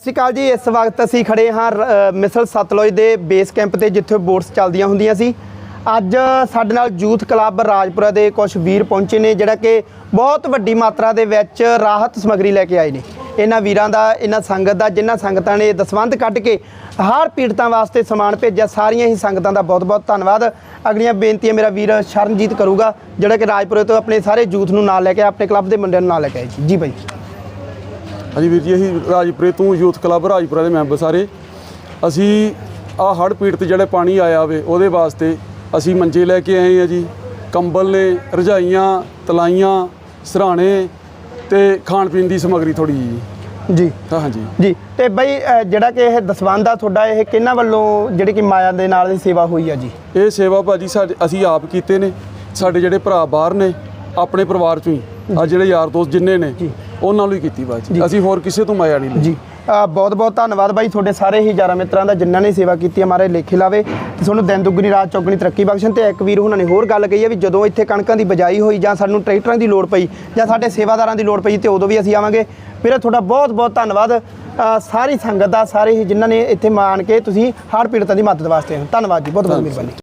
ਸਤਿ ਸ਼੍ਰੀ ਅਕਾਲ ਜੀ, ਇਸ ਵਕਤ ਅਸੀਂ ਖੜੇ ਹਾਂ ਰ- ਮਿਸਲ ਸਤਲੁਜ ਦੇ ਬੇਸ ਕੈਂਪ ਤੇ, ਜਿੱਥੇ ਬੋਟਸ ਚੱਲਦੀਆਂ ਹੁੰਦੀਆਂ ਸੀ। ਅੱਜ ਸਾਡੇ ਨਾਲ ਯੂਥ ਕਲੱਬ ਰਾਜਪੁਰਾ ਦੇ ਕੁਝ ਵੀਰ ਪਹੁੰਚੇ ਨੇ, ਜਿਹੜਾ ਕਿ ਬਹੁਤ ਵੱਡੀ ਮਾਤਰਾ ਦੇ ਵਿੱਚ ਰਾਹਤ ਸਮੱਗਰੀ ਲੈ ਕੇ ਆਏ ਨੇ। ਇਹਨਾਂ ਵੀਰਾਂ ਦਾ, ਇਹਨਾਂ ਸੰਗਤ ਦਾ, ਜਿਨ੍ਹਾਂ ਸੰਗਤਾਂ ਨੇ ਦਸਵੰਧ ਕੱਢ ਕੇ ਹਰ ਪੀੜਤਾਂ ਵਾਸਤੇ ਸਮਾਨ ਭੇਜਿਆ, ਸਾਰੀਆਂ ਹੀ ਸੰਗਤਾਂ ਦਾ ਬਹੁਤ-ਬਹੁਤ ਧੰਨਵਾਦ। ਅਗਲੀਆਂ ਬੇਨਤੀਆਂ ਮੇਰਾ ਵੀਰ ਸ਼ਰਨਜੀਤ ਕਰੂਗਾ, ਜਿਹੜਾ ਕਿ ਰਾਜਪੁਰੇ ਤੋਂ ਆਪਣੇ ਸਾਰੇ ਯੂਥ ਨੂੰ ਨਾਲ ਲੈ ਕੇ, ਆਪਣੇ ਕਲੱਬ ਦੇ ਮੁੰਡਿਆਂ ਨੂੰ ਨਾਲ ਲੈ ਕੇ ਆਏ ਜੀ ਜੀ ਬਾਈ। ਹਾਂਜੀ ਵੀਰ ਜੀ ਅਸੀਂ ਰਾਜਪੁਰੇ ਤੋਂ ਯੂਥ ਕਲੱਬ ਰਾਜਪੁਰਾ ਦੇ ਮੈਂਬਰ ਸਾਰੇ। ਅਸੀਂ ਆ ਹੜ੍ਹ ਪੀੜਤ ਜਿਹੜੇ ਪਾਣੀ ਆਇਆ ਵੇ ਉਹਦੇ ਵਾਸਤੇ ਅਸੀਂ ਮੰਜੇ ਲੈ ਕੇ ਆਏ ਆ ਜੀ। ਕੰਬਲ ਨੇ ਰਜਾਈਆਂ ਤਲਾਈਆਂ ਸਰਾਣੇ ਤੇ ਖਾਣ ਪੀਣ ਦੀ ਸਮੱਗਰੀ ਥੋੜੀ ਜੀ। ਜੀ ਹਾਂਜੀ। ਜੀ ਤੇ ਬਈ ਅ, ਜਿਹੜਾ ਕਿ ਇਹ ਦਸਵੰਧ ਆ ਤੁਹਾਡਾ ਇਹ ਕਿਹਨਾਂ ਵੱਲੋਂ ਜਿਹੜੀ ਕਿ ਮਾਇਆ ਦੇ ਨਾਲ ਦੀ ਸੇਵਾ ਹੋਈ ਆ ਜੀ? ਇਹ ਸੇਵਾ ਭਾਜੀ ਸਾਡੇ ਅਸੀਂ ਆਪ ਕੀਤੇ ਨੇ। ਸਾਡੇ ਜਿਹੜੇ ਭਰਾ ਬਾਹਰ ਨੇ ਆਪਣੇ ਪਰਿਵਾਰ ਚੋਂ ਹੀ। ਆ ਜਿਹੜੇ ਯਾਰ ਦੋਸਤ ਜਿੰਨੇ ਨੇ। ਉਹਨਾਂ ਨੂੰ ਹੀ ਕੀਤੀ ਬਾਜੀ ਅਸੀਂ ਹੋਰ ਕਿਸੇ ਤੋਂ ਮਾਇਆ ਨਹੀਂ ਲਈ। ਜੀ। ਬਹੁਤ ਬਹੁਤ ਧੰਨਵਾਦ ਬਾਈ ਤੁਹਾਡੇ ਸਾਰੇ ਹੀ ਯਾਰਾਂ ਮਿੱਤਰਾਂ ਦਾ ਜਿਨ੍ਹਾਂ ਨੇ ਸੇਵਾ ਕੀਤੀ ਹਮਾਰੇ ਲੇਖੇ ਲਾਵੇ। ਤੇ ਤੁਹਾਨੂੰ ਦਿਨ ਦੁੱਗਣੀ ਰਾਤ ਚੌਗਣੀ ਤਰੱਕੀ ਬਖਸ਼ਣ ਤੇ ਇੱਕ ਵੀਰ ਉਹਨਾਂ ਨੇ ਹੋਰ ਗੱਲ ਕਹੀ ਹੈ ਵੀ ਜਦੋਂ ਇੱਥੇ ਕਣਕਾਂ ਦੀ ਬਜਾਈ ਹੋਈ ਜਾਂ ਸਾਨੂੰ ਟਰੈਕਟਰਾਂ ਦੀ ਲੋੜ ਪਈ ਜਾਂ ਸਾਡੇ ਸੇਵਾਦਾਰਾਂ ਦੀ ਲੋੜ ਪਈ ਤੇ ਉਦੋਂ ਵੀ ਅਸੀਂ ਆਵਾਂਗੇ। ਵੀਰੇ ਤੁਹਾਡਾ ਬਹੁਤ ਬਹੁਤ ਧੰਨਵਾਦ। ਸਾਰੀ ਸੰਗਤ ਦਾ ਸਾਰੇ ਹੀ ਜਿਨ੍ਹਾਂ ਨੇ ਇੱਥੇ ਮਾਣ ਕੇ ਤੁਸੀਂ ਹੜ੍ਹ ਪੀੜਤਾਂ ਦੀ ਮਦਦ ਵਾਸਤੇ। ਧੰਨਵਾਦ ਜੀ ਬਹੁਤ ਬਹੁਤ ਮਿਹਰਬਾਨੀ।